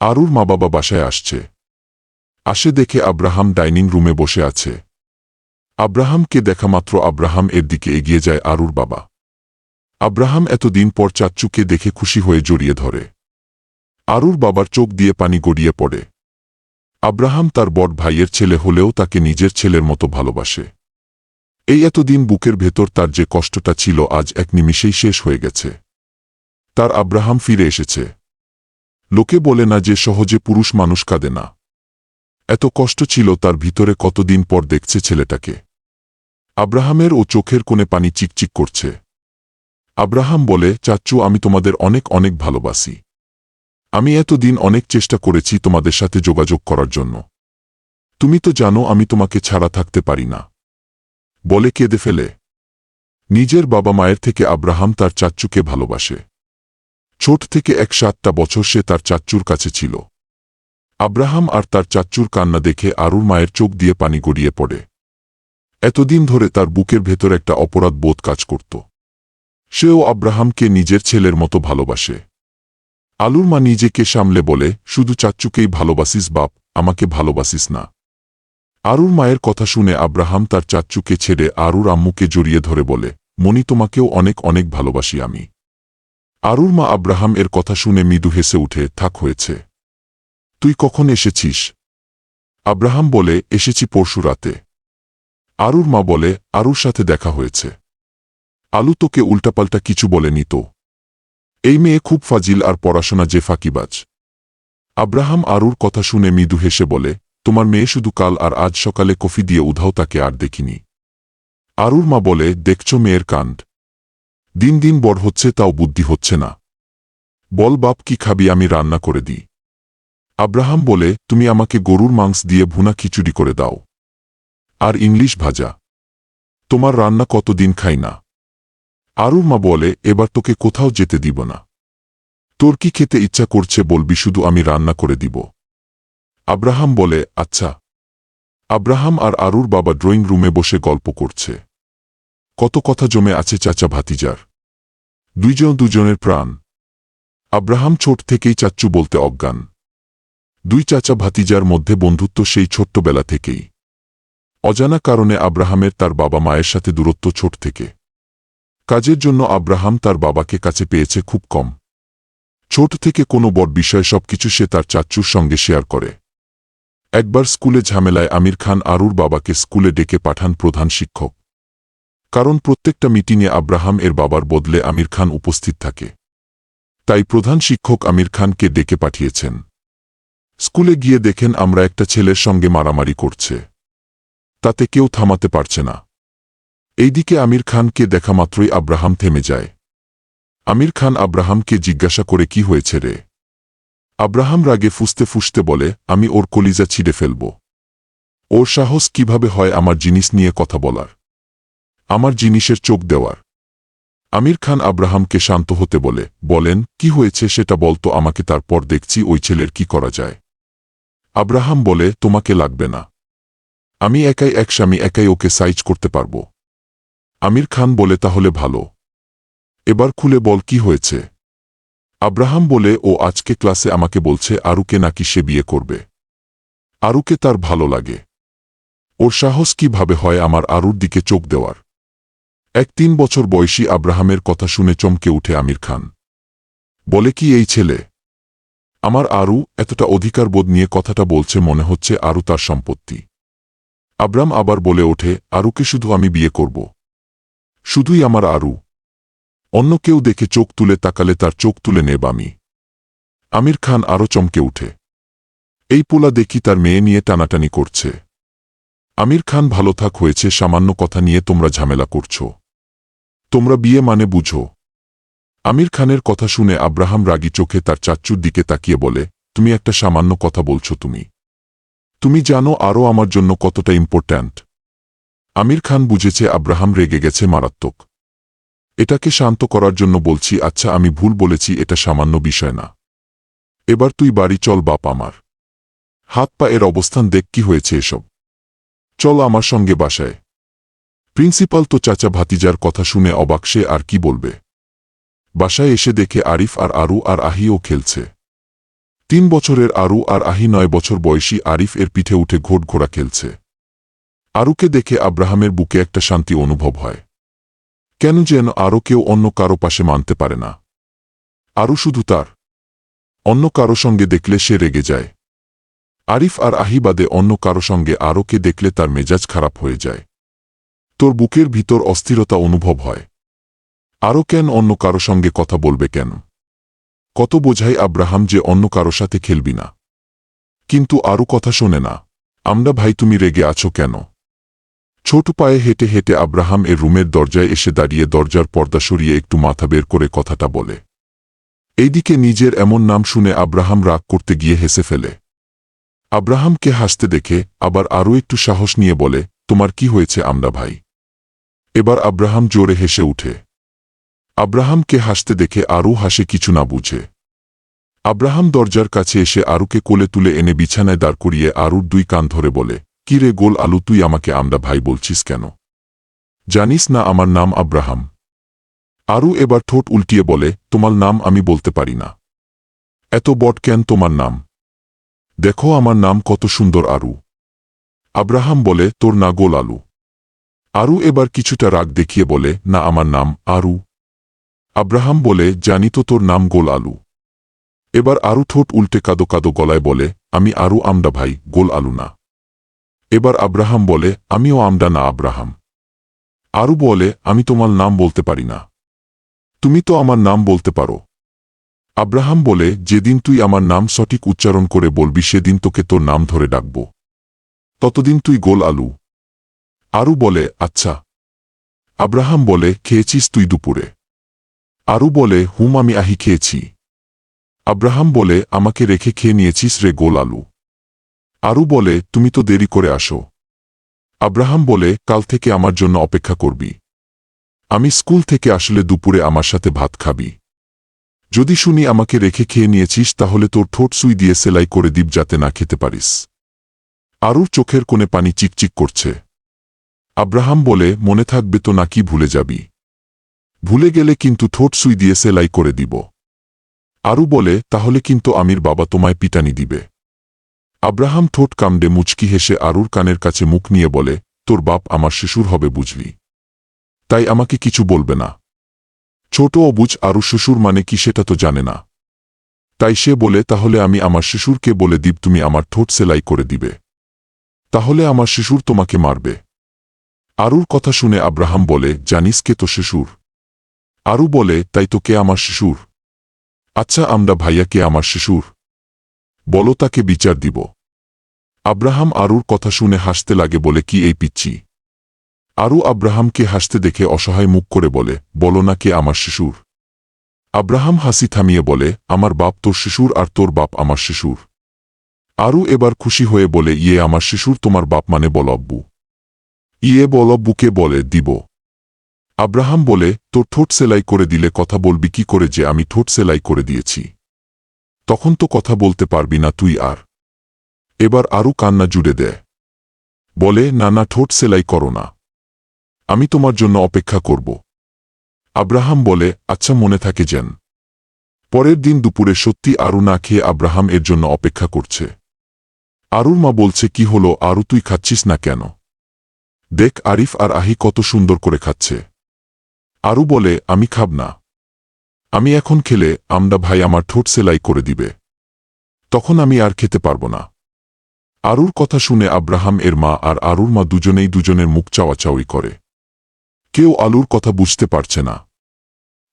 আরুর মা বাবা বাসায় আসছে। আসে দেখে আব্রাহাম ডাইনিং রুমে বসে আছে। আব্রাহামকে দেখা মাত্র আব্রাহাম এর দিকে এগিয়ে যায় আরুর বাবা। আব্রাহাম এতদিন পর চাচ্চুকে দেখে খুশি হয়ে জড়িয়ে ধরে। আরুর বাবার চোখ দিয়ে পানি গড়িয়ে পড়ে। আব্রাহাম তার বড় ভাইয়ের ছেলে হলেও তাকে নিজের ছেলের মতো ভালোবাসে। এই এতদিন বুকের ভেতর তার যে কষ্টটা ছিল আজ এক নিমিষেই শেষ হয়ে গেছে। তার আব্রাহাম ফিরে এসেছে। লোকে বলে না যে সহজে পুরুষ মানুষ কাঁদে না। এত কষ্ট ছিল তার ভিতরে কতদিন পর দেখছে ছেলেটাকে। আব্রাহামের ও চোখের কোণে পানি চিকচিক করছে। আব্রাহাম বলে চাচ্চু আমি তোমাদের অনেক অনেক ভালোবাসি। আমি এতদিন অনেক চেষ্টা করেছি তোমাদের সাথে যোগাযোগ করার জন্য। তুমি তো জানো আমি তোমাকে ছাড়া থাকতে পারি না। বলে কেঁদে ফেলে। নিজের বাবা মায়ের থেকে আব্রাহাম তার চাচ্চুকে ভালোবাসে। ছোট থেকে এক সাতটা বছর সে তার চাচ্চুর কাছে ছিল। আব্রাহাম আর তার চাচ্চুর কান্না দেখে আরুর মায়ের চোখ দিয়ে পানি গড়িয়ে পড়ে। এতদিন ধরে তার বুকের ভেতর একটা অপরাধ বোধ কাজ করত। সেও আব্রাহামকে নিজের ছেলের মতো ভালোবাসে। আলুর মা নিজেকে সামলে বলে, শুধু চাচ্চুকেই ভালোবাসিস বাপ, আমাকে ভালোবাসিস না। আরুর মায়ের কথা শুনে আব্রাহাম তার চাচ্চুকে ছেড়ে আরুর আম্মুকে জড়িয়ে ধরে বলে মনি তোমাকেও অনেক অনেক ভালোবাসি আমি। আরুর মা আব্রাহাম এর কথা শুনে মৃদু হেসে উঠে, থাক হয়েছে। তুই কখন এসেছিস? আব্রাহাম বলে, এসেছি পরশু রাতে। আরুর মা বলে, আরুর সাথে দেখা হয়েছে। আলু তোকে উল্টাপাল্টা কিছু বলেনি তো? এই মেয়ে খুব ফাজিল আর পড়াশোনা যে ফাঁকিবাজ। আব্রাহাম আরুর কথা শুনে মৃদু হেসে বলে, তোমার মেয়ে শুধু কাল আর আজ সকালে কফি দিয়ে উধাও তাকে আর দেখিনি। আরুর মা বলে, দেখছ মেয়ের কাণ্ড। দিন দিন বড় হচ্ছে তাও বুদ্ধি হচ্ছে না। বল বাপ, কি খাবি আমি রান্না করে দিই। আব্রাহাম বলে, তুমি আমাকে গরুর মাংস দিয়ে ভুনা খিচুড়ি করে দাও। আর ইংলিশ ভাজা। তোমার রান্না কতদিন খাই না। আরুর মা বলে, এবার তোকে কোথাও যেতে দিব না। তোর কি খেতে ইচ্ছা করছে বলবি শুধু আমি রান্না করে দিব। আব্রাহাম বলে আচ্ছা। আব্রাহাম আর আরুর বাবা ড্রয়িং রুমে বসে গল্প করছে। কত কথা জমে আছে চাচা ভাতিজার। দুইজন দুজনের প্রাণ। আব্রাহাম ছোট থেকেই চাচ্চু বলতে অজ্ঞান। দুই চাচা ভাতিজার মধ্যে বন্ধুত্ব সেই ছোট্টবেলা থেকেই। অজানা কারণে আব্রাহামের তার বাবা মায়ের সাথে দূরত্ব ছোট থেকে। কাজের জন্য আব্রাহাম তার বাবাকে কাছে পেয়েছে খুব কম। ছোট থেকে কোনো বড় বিষয় সবকিছু সে তার চাচ্চুর সঙ্গে শেয়ার করে। একবার স্কুলে ঝামেলায় আমির খান আরুর বাবাকে স্কুলে ডেকে পাঠান প্রধান শিক্ষক। কারণ প্রত্যেকটা মিটিংয়ে আব্রাহাম এর বাবার বদলে আমির খান উপস্থিত থাকে। তাই প্রধান শিক্ষক আমির খানকে ডেকে পাঠিয়েছেন। স্কুলে গিয়ে দেখেন আমরা একটা ছেলের সঙ্গে মারামারি করছে। তাতে কেউ থামাতে পারছে না। এইদিকে আমির খানকে দেখা মাত্রই আব্রাহাম থেমে যায়। আমির খান আব্রাহামকে জিজ্ঞাসা করে কি হয়েছে রে? আব্রাহাম রাগে ফুসতে ফুসতে বলে, আমি ওর কলিজা ছিঁড়ে ফেলব। ওর সাহস কীভাবে হয় আমার জিনিস নিয়ে কথা বলার? আমার জিনিসের চোখ দেওয়ার। আমির খান আব্রাহামকে শান্ত হতে বলে, বলেন, কি হয়েছে সেটা বলতো আমাকে তারপর দেখছি ওই ছেলের কি করা যায়। আব্রাহাম বলে, তোমাকে লাগবে না। আমি একাই এক স্বামী, একাই ওকে সাইজ করতে পারব। আমির খান বলে, তাহলে ভালো। এবার খুলে বল কি হয়েছে? আব্রাহাম বলে, ও আজকে ক্লাসে আমাকে বলছে, আরুকে নাকি সে বিয়ে করবে। আরুকে তার ভালো লাগে। ওর সাহস কীভাবে হয় আমার আরুর দিকে চোখ দেওয়ার? এক তিন বছর বয়সী আব্রাহামের কথা শুনে চমকে উঠে আমির খান। বলে কি এই ছেলে? আমার আরু এতটা অধিকার বোধ নিয়ে কথাটা বলছে মনে হচ্ছে আরু তার সম্পত্তি। আব্রাম আবার বলে ওঠে, আরুকে শুধু আমি বিয়ে করব। শুধুই আমার আরু। অন্য কেউ দেখে চোখ তুলে তাকালে তার চোখ তুলে নেব আমি। আমির খান আরও চমকে উঠে। এই পোলা দেখি তার মেয়ে নিয়ে টানাটানি করছে। আমির খান ভালো থাক হয়েছে, সামান্য কথা নিয়ে তোমরা ঝামেলা করছ। তোমরা বিয়ে মানে বুঝো। আমির খানের কথা শুনে আব্রাহাম রাগি চোখে তার চাচ্চুর দিকে তাকিয়ে বলে, তুমি একটা সামান্য কথা বলছো তুমি। তুমি জানো আরও আমার জন্য কতটা ইম্পর্ট্যান্ট। আমির খান বুঝেছে আব্রাহাম রেগে গেছে মারাত্মক। এটাকে শান্ত করার জন্য বলছি আচ্ছা আমি ভুল বলেছি, এটা সামান্য বিষয় না। এবার তুই বাড়ি চল, বাপ আমার। হাত পা এর অবস্থান দেখ কি হয়েছে এসব। চল আমার সঙ্গে বাসায়। প্রিন্সিপাল তো চাচা ভাতিজার কথা শুনে অবাক, সে আর কি বলবে? বাসায় এসে দেখে আরিফ আর আরু আর আহিও খেলছে। তিন বছরের আরু আর আহি নয় বছর বয়সী আরিফ এর পিঠে উঠে ঘোট ঘোড়া খেলছে। আরুকে দেখে আব্রাহামের বুকে একটা শান্তি অনুভব হয়। কেন যেন আরও কেউ অন্য কারও পাশে মানতে পারে না। আরও শুধু তার। অন্য কারও সঙ্গে দেখলে সে রেগে যায়। আরিফ আর আহিবাদে অন্য কারও সঙ্গে আরোকে দেখলে তার মেজাজ খারাপ হয়ে যায়। তোর বুকের ভিতর অস্থিরতা অনুভব হয়। আরও কেন অন্য কারও সঙ্গে কথা বলবে কেন? কত বোঝাই আব্রাহাম যে অন্য কারও সাথে খেলবি না। কিন্তু আরও কথা শোনে না, আমরা ভাই, তুমি রেগে আছো কেন? ছোট পায়ে হেঁটে হেঁটে আব্রাহাম এর রুমের দরজায় এসে দাঁড়িয়ে দরজার পর্দা সরিয়ে একটু মাথা বের করে কথাটা বলে। এইদিকে নিজের এমন নাম শুনে আব্রাহাম রাগ করতে গিয়ে হেসে ফেলে। আব্রাহামকে হাসতে দেখে আবার আরও একটু সাহস নিয়ে বলে, তোমার কি হয়েছে, আমরা ভাই? এবার আব্রাহাম জোরে হেসে উঠে। আব্রাহামকে হাসতে দেখে আরও হাসে কিছু না বুঝে। আব্রাহাম দরজার কাছে এসে আরুকে কোলে তুলে এনে বিছানায় দাঁড় করিয়ে আরুর দুই কান ধরে বলে, কি রে গোল আলু, তুই আমাকে আমরা ভাই বলছিস কেন? জানিস না আমার নাম আব্রাহাম? আরু এবার ঠোঁট উল্টিয়ে বলে, তোমার নাম আমি বলতে পারি না। এত বট কেন তোমার নাম? দেখো আমার নাম কত সুন্দর আরু। আব্রাহাম বলে, তোর না গোল আলু। আরু এবার কিছুটা রাগ দেখিয়ে বলে, না, আমার নাম আরু। আব্রাহাম বলে, জানি তো তোর নাম গোল আলু। এবার আরু ঠোঁট উল্টে কাদো কাদো গলায় বলে, আমি আরু আমডা ভাই, গোল আলু না। এবার আব্রাহাম বলে, আমিও আমডা না, আব্রাহাম। আরু বলে, আমি তোমার নাম বলতে পারি না। তুমি তো আমার নাম বলতে পারো। আব্রাহাম বলে, যেদিন তুই আমার নাম সঠিক উচ্চারণ করে বলবি, সেদিন তোকে তোর নাম ধরে ডাকব। ততদিন তুই গোল আলু। আরু বলে আচ্ছা। আব্রাহাম বলে, খেয়েছিস তুই দুপুরে। আরু বলে, হুম, আমি আহি খেয়েছি। আব্রাহাম বলে, আমাকে রেখে খেয়ে নিয়েছিস রে গোল আলু। আরু বলে, তুমি তো দেরি করে আসো। আব্রাহাম বলে, কাল থেকে আমার জন্য অপেক্ষা করবি। আমি স্কুল থেকে আসলে দুপুরে আমার সাথে ভাত খাবি। যদি শুনি আমাকে রেখে খেয়ে নিয়েছিস, তাহলে তোর ঠোঁট সুই দিয়ে সেলাই করে দিব যাতে না খেতে পারিস। আরুর চোখের কোণে পানি চিকচিক করছে। আব্রাহাম বলে, মনে থাকবে তো নাকি ভুলে যাবি। ভুলে গেলে কিন্তু ঠোঁট সুই দিয়ে সেলাই করে দিব। আরু বলে, তাহলে কিন্তু আমির বাবা তোমায় পিটানি দিবে। আব্রাহাম ঠোঁট কামড়ে মুচকি হেসে আরুর কানের কাছে মুখ নিয়ে বলে, তোর বাপ আমার শিশুর হবে বুঝলি। তাই আমাকে কিছু বলবে না। ছোট অবুজ আরু শ্বশুর মানে কি সেটা তো জানে না। তাই সে বলে, তাহলে আমি আমার শিশুরকে বলে দিব, তুমি আমার ঠোঁট সেলাই করে দিবে। তাহলে আমার শিশুর তোমাকে মারবে। আরুর কথা শুনে আব্রাহাম বলে, জানিস কে তো শিশুর আরু বলে, তাই তো কে আমার শিশুর আচ্ছা আমরা ভাইয়া কে আমার শিশুর বলো, তাকে বিচার দিব। আব্রাহাম আরুর কথা শুনে হাসতে লাগে বলে, কি এই পিচ্ছি আরু আব্রাহামকে হাসতে দেখে অসহায় মুখ করে বলে, বলো না কে আমার শিশুর আব্রাহাম হাসি থামিয়ে বলে, আমার বাপ তোর শিশুর আর তোর বাপ আমার শিশুর আরু এবার খুশি হয়ে বলে ইয়ে আমার শিশুর তোমার বাপ মানে বলব্বু ইয়ে বল বুকে বলে, দিব। আব্রাহাম বলে, তোর ঠোঁট সেলাই করে দিলে কথা বলবি কি করে যে আমি ঠোঁট সেলাই করে দিয়েছি? তখন তো কথা বলতে পারবি না তুই আর। এবার আরও কান্না জুড়ে দেয় বলে না না ঠোঁট সেলাই করো না। আমি তোমার জন্য অপেক্ষা করব। আব্রাহাম বলে আচ্ছা মনে থাকে যেন। পরের দিন দুপুরে সত্যি আরু না খেয়ে আব্রাহাম এর জন্য অপেক্ষা করছে। আরুর মা বলছে, কি হলো? আরু তুই খাচ্ছিস না কেন? দেখ আরিফ আর আহি কত সুন্দর করে খাচ্ছে। আরু বলে, আমি খাব না। আমি এখন খেলে আমরা ভাই আমার ঠোঁট সেলাই করে দিবে। তখন আমি আর খেতে পারব না। আরুর কথা শুনে আব্রাহাম এর মা আর আরুর মা দুজনেই দুজনের মুখ চাওয়াচাওয়ি করে। কেউ আলুর কথা বুঝতে পারছে না।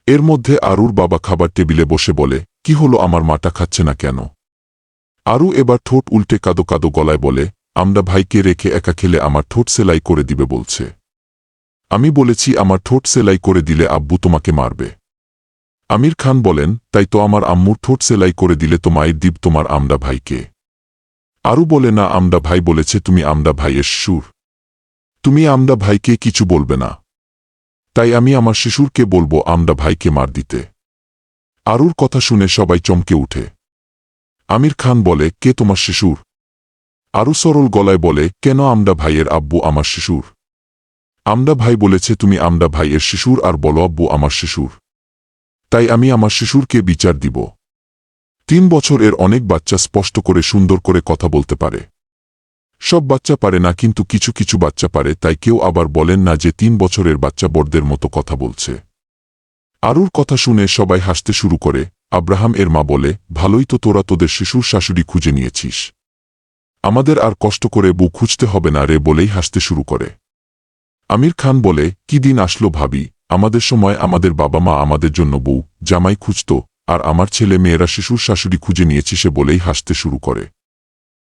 এর মধ্যে আরুর বাবা খাবার টেবিলে বসে বলে, কি হলো, আমার মাটা খাচ্ছে না কেন? আরু এবার ঠোঁট উল্টে কাদো কাদো গলায় বলে আমরা ভাইকে রেখে একা খেলে আমার ঠোঁট সেলাই করে দিবে বলছে। আমি বলেছি, আমার ঠোঁট সেলাই করে দিলে আব্বু তোমাকে মারবে। আমির খান বলেন, তাই তো আমার আম্মুর ঠোঁট সেলাই করে দিলে তো মায়ের দ্বীপ তোমার আমডা ভাইকে। আরও বলে, না আমডা ভাই বলেছে, তুমি আমডা ভাইয়ের সুর। তুমি আমডা ভাইকে কিছু বলবে না। তাই আমি আমার শিশুরকে বলব আমডা ভাইকে মার দিতে। আরুর কথা শুনে সবাই চমকে উঠে। আমির খান বলে, কে তোমার শিশুর? আরও সরল গলায় বলে, কেন আমডা ভাইয়ের আব্বু আমার শিশুর আমডা ভাই বলেছে তুমি আমডা ভাইয়ের শিশুর আর বলো আব্বু আমার শিশুর তাই আমি আমার শিশুরকে বিচার দিব। তিন বছর এর অনেক বাচ্চা স্পষ্ট করে সুন্দর করে কথা বলতে পারে। সব বাচ্চা পারে না কিন্তু কিছু কিছু বাচ্চা পারে, তাই কেউ আবার বলেন না যে তিন বছরের বাচ্চা বড়দের মতো কথা বলছে। আরুর কথা শুনে সবাই হাসতে শুরু করে, আব্রাহাম এর মা বলে, ভালোই তো তোরা তোদের শিশুর শাশুড়ি খুঁজে নিয়েছিস। আমাদের আর কষ্ট করে বউ খুঁজতে হবে না রে বলেই হাসতে শুরু করে। আমির খান বলে, কি দিন আসলো ভাবি? আমাদের সময় আমাদের বাবা মা আমাদের জন্য বউ, জামাই খুঁজত, আর আমার ছেলে মেয়েরা শিশুর শাশুড়ি খুঁজে নিয়েছে সে বলেই হাসতে শুরু করে।